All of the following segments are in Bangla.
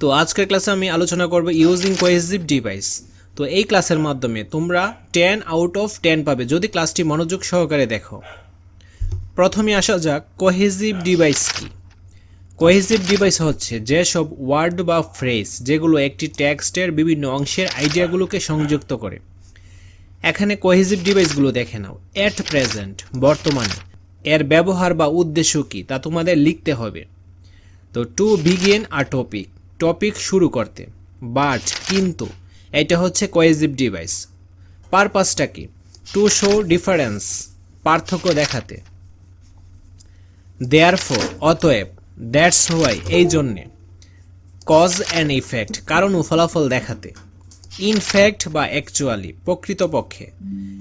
তো আজকের ক্লাসে আমি আলোচনা করব ইউজিং কোহেসিভ ডিভাইস তো এই ক্লাসের মাধ্যমে তোমরা টেন আউট অফ টেন পাবে, যদি ক্লাসটি মনোযোগ সহকারে দেখো। প্রথমে আসা যাক কোহেসিভ ডিভাইস কি? কোহেসিভ ডিভাইস হচ্ছে যেসব ওয়ার্ড বা ফ্রেজ যেগুলো একটি টেক্সটের বিভিন্ন অংশের আইডিয়াগুলোকে সংযুক্ত করে। এখানে কোহেসিভ ডিভাইসগুলো দেখে নাও। এট প্রেজেন্ট বর্তমানে। এর ব্যবহার বা উদ্দেশ্য কী, তা তোমাদের লিখতে হবে। তো to begin a topic topic শুরু করতে। বাট, কিন্তু, এটা হচ্ছে কোয়েজিভ ডিভাইস পারপাসটা কি? টু শো ডিফারেন্স পার্থক্য দেখাতে। দেয়ার ফোর অতএব দ্যাটস হোয়াই এই জন্যে। কজ অ্যান্ড ইফেক্ট কারণ ও ফলাফল দেখাতে। ইনফ্যাক্ট বা অ্যাকচুয়ালি প্রকৃতপক্ষে।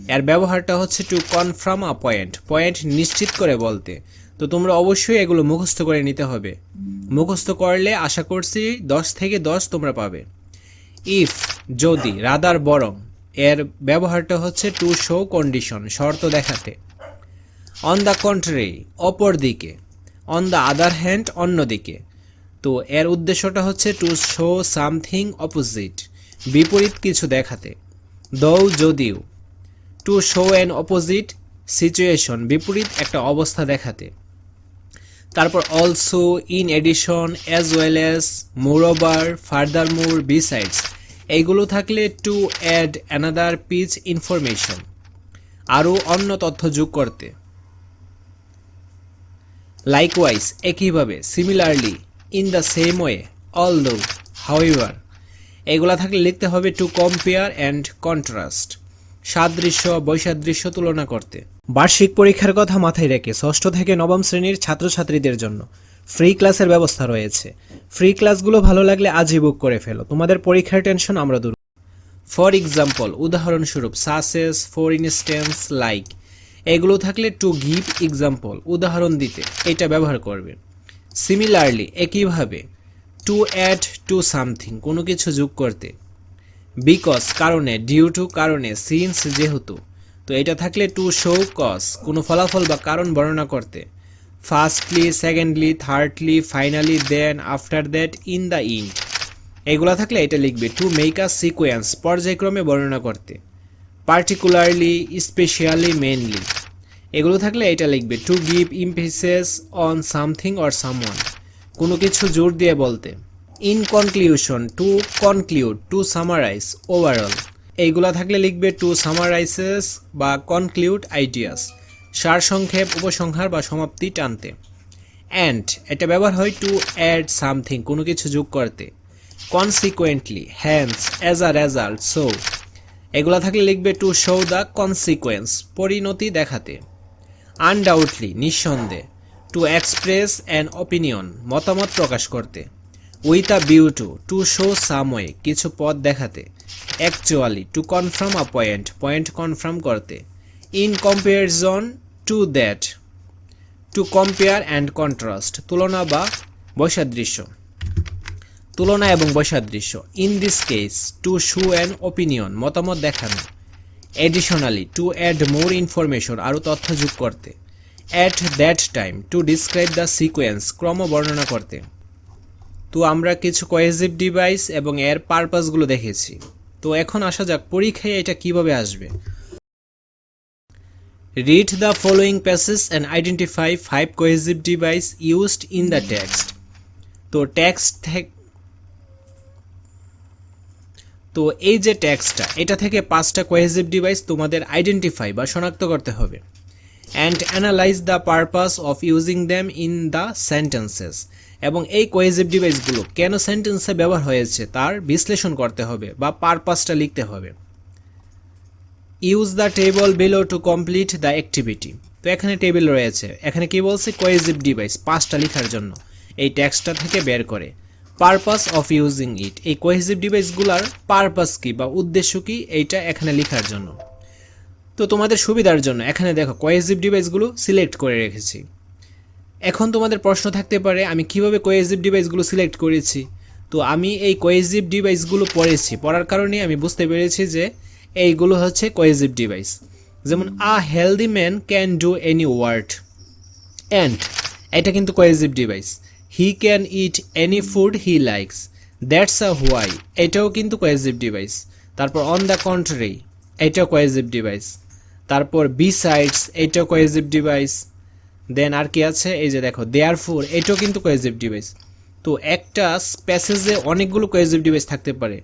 এর ব্যবহারটা হচ্ছে to confirm a point point নিশ্চিত করে বলতে। তো তোমরা অবশ্যই এগুলো মুখস্থ করে নিতে হবে। মুখস্থ করলে আশা করছি দশ থেকে দশ তোমরা পাবে। ইফ যদি রাদার বরং এর ব্যবহারটা হচ্ছে টু শো কন্ডিশন শর্ত দেখাতে। অন দ্য কন্ট্রি অপর দিকে। অন দ্য আদার হ্যান্ড অন্যদিকে তো এর উদ্দেশ্যটা হচ্ছে টু শো সামথিং অপোজিট বিপরীত কিছু দেখাতে। দৌ যদিও to show an opposite situation বিপরীত একটা অবস্থা দেখাতে। তারপর also in addition as well as moreover furthermore besides এইগুলো থাকলে to add another piece information আরও অন্য তথ্য যোগ করতে। লাইকওয়াইজ একইভাবে similarly in the same way although however এগুলা থাকলে লিখতে হবে টু কম্পেয়ার অ্যান্ড কন্ট্রাস্ট সাদৃশ্য, বৈসাদৃশ্য তুলনা করতে। বার্ষিক পরীক্ষার কথা মাথায় রেখে ষষ্ঠ থেকে নবম শ্রেণির ছাত্রছাত্রীদের জন্য ফ্রি ক্লাসের ব্যবস্থা রয়েছে। ফ্রি ক্লাসগুলো ভালো লাগলে আজই বুক করে ফেলো। তোমাদের পরীক্ষার টেনশন আমরা দূর ফর এক্সাম্পল উদাহরণস্বরূপ সাসেস ফর ইনস্টেন্স লাইক এগুলো থাকলে টু গিভ এক্সাম্পল উদাহরণ দিতে। এটা ব্যবহার করবে। সিমিলারলি একইভাবে টু অ্যাড টু সামথিং কোনো কিছু যোগ করতে। বিকজ কারণে ডিউ টু কারণে সিন্স যেহেতু। তো এটা থাকলে টু শো কজ কোনো ফলাফল বা কারণ বর্ণনা করতে। Firstly secondly thirdly finally then after that in the end এগুলো থাকলে এটা লিখবে টু মেক আ সিকোয়েন্স পর্যায়ক্রমে বর্ণনা করতে। পার্টিকুলারলি স্পেশালি মেনলি এগুলো থাকলে এটা লিখবে to give emphasis on something or someone কোনো কিছু জোর দিয়ে বলতে। In conclusion to conclude to summarise, overall. এইগুলা থাকলে লিখবে টু সামারাইসেস বা কনক্লিউড আইডিয়াস সারসংক্ষেপ উপসংহার বা সমাপ্তি টানতে। অ্যান্ড এটা ব্যবহার হয় টু অ্যাড সামথিং, কোনো কিছু যোগ করতে। Consequently, hence, as a result, so. এগুলা থাকলে লিখবে টু শো দ্য কনসিকোয়েন্স, পরিণতি দেখাতে। আনডাউটলি, নিঃসন্দেহে, টু এক্সপ্রেস অ্যান অপিনিয়ন, মতামত প্রকাশ করতে। With a view to to show some way কিছু পথ দেখাতে। Actually to confirm a point point confirm করতে। In comparison to that to compare and contrast তুলনা বা বৈসাদৃশ্য। তুলনা এবং বৈসাদৃশ্য। In this case to show an opinion মতামত দেখানো। Additionally to add more information আরও তথ্য যোগ করতে। At that time to describe the sequence ক্রম বর্ণনা করতে। তো আমরা কিছু কোয়েজিভ ডিভাইস এবং এর পারপাসগুলো দেখেছি। তো এখন আসা যাক পরীক্ষায় এটা কীভাবে আসবে। Read the following passage and identify five cohesive devices used in the text তো টেক্সট তো এই যে ট্যাক্সটা এটা থেকে পাঁচটা কোহেজিভ ডিভাইস তোমাদের আইডেন্টিফাই বা শনাক্ত করতে হবে। And analyse the purpose of using them in the sentences এবং এই কোয়েজিভ ডিভাইসগুলো কেন সেন্টেন্সে ব্যবহার হয়েছে তার বিশ্লেষণ করতে হবে বা পারপাসটা লিখতে হবে। Use the table below to complete the activity তো এখানে টেবিল রয়েছে। এখানে কি বলছে? কোয়েজিভ ডিভাইস পাঁচটা লেখার জন্য। এই ট্যাক্সটা থেকে বের করে। পারপাস অফ ইউজিং ইট এই কোহেসিভ ডিভাইসগুলোর পারপাস কি বা উদ্দেশ্য কি এইটা এখানে লেখার জন্য। তো তোমাদের সুবিধার জন্য এখানে দেখো কোহেসিভ ডিভাইসগুলো সিলেক্ট করে রেখেছি। এখন তোমাদের প্রশ্ন থাকতে পারে, আমি কীভাবে কোয়েজিভ ডিভাইসগুলো সিলেক্ট করেছি? তো আমি এই কোয়েজিভ ডিভাইসগুলো পড়েছি, পড়ার কারণে আমি বুঝতে পেরেছি যে এইগুলো হচ্ছে কোয়েজিভ ডিভাইস যেমন a healthy man can do any word and এটা কিন্তু cohesive device he can eat any food he likes that's a why এটাও কিন্তু কোয়েজিভ ডিভাইস তারপর অন দ্য কন্ট্রি এটাও কোয়েজিভ ডিভাইস তারপর বি সাইডস এটাও কোয়েজিভ ডিভাইস দেন আর কি আছে? এই যে দেখো দেয়ার ফোর এটাও কিন্তু কোয়েজিভ ডিভাইস তো একটা প্যাসেজে অনেকগুলো কোয়েজিভ ডিভাইস থাকতে পারে।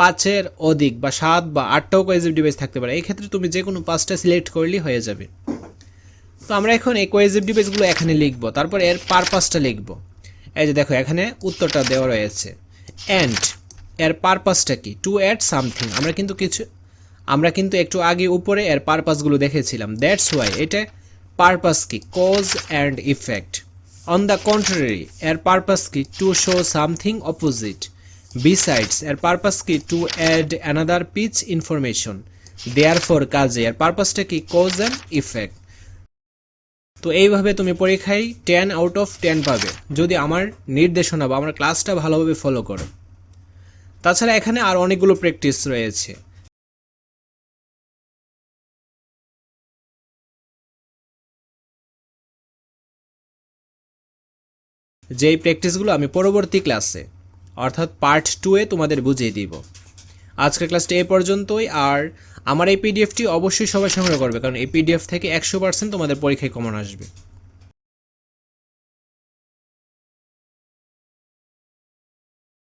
পাঁচের অধিক বা সাত বা আটটাও কোয়েজিভ ডিভাইস থাকতে পারে। এই ক্ষেত্রে তুমি যে কোনো পাঁচটা সিলেক্ট করলেই হয়ে যাবে। তো আমরা এখন এই কোয়েজিভ ডিভাইসগুলো এখানে লিখব। তারপর এর পারপাসটা লিখব। এই যে দেখো, এখানে উত্তরটা দেওয়া রয়েছে। অ্যান্ড এর পারপাসটা কি? টু অ্যাড সামথিং আমরা কিন্তু কিছু আমরা কিন্তু একটু আগে উপরে এর পারপাসগুলো দেখেছিলাম। দ্যাটস ওয়াই এটা পারপাস কি cause and effect on the contrary এর পারপাস কি to show something opposite besides এর পারপাস কি to add another piece information therefore কাজে এর পারপাসটা কি কজ অ্যান্ড ইফেক্ট তো এইভাবে তুমি পরীক্ষায় টেন আউট অফ টেন পাবে। যদি আমার নির্দেশনা বা আমার ক্লাসটা ভালোভাবে ফলো করো। তাছাড়া এখানে আর অনেকগুলো প্র্যাকটিস রয়েছে। যেই প্র্যাকটিসগুলো আমি পরবর্তী ক্লাসে অর্থাৎ পার্ট টুয়ে তোমাদের বুঝিয়ে দিব। আজকের ক্লাসটা এ পর্যন্তই, আর আমার এই পিডিএফটি অবশ্যই সবাই সংগ্রহ করবে, কারণ এই পিডিএফ থেকে একশো পার্সেন্ট তোমাদের পরীক্ষায় কমন আসবে।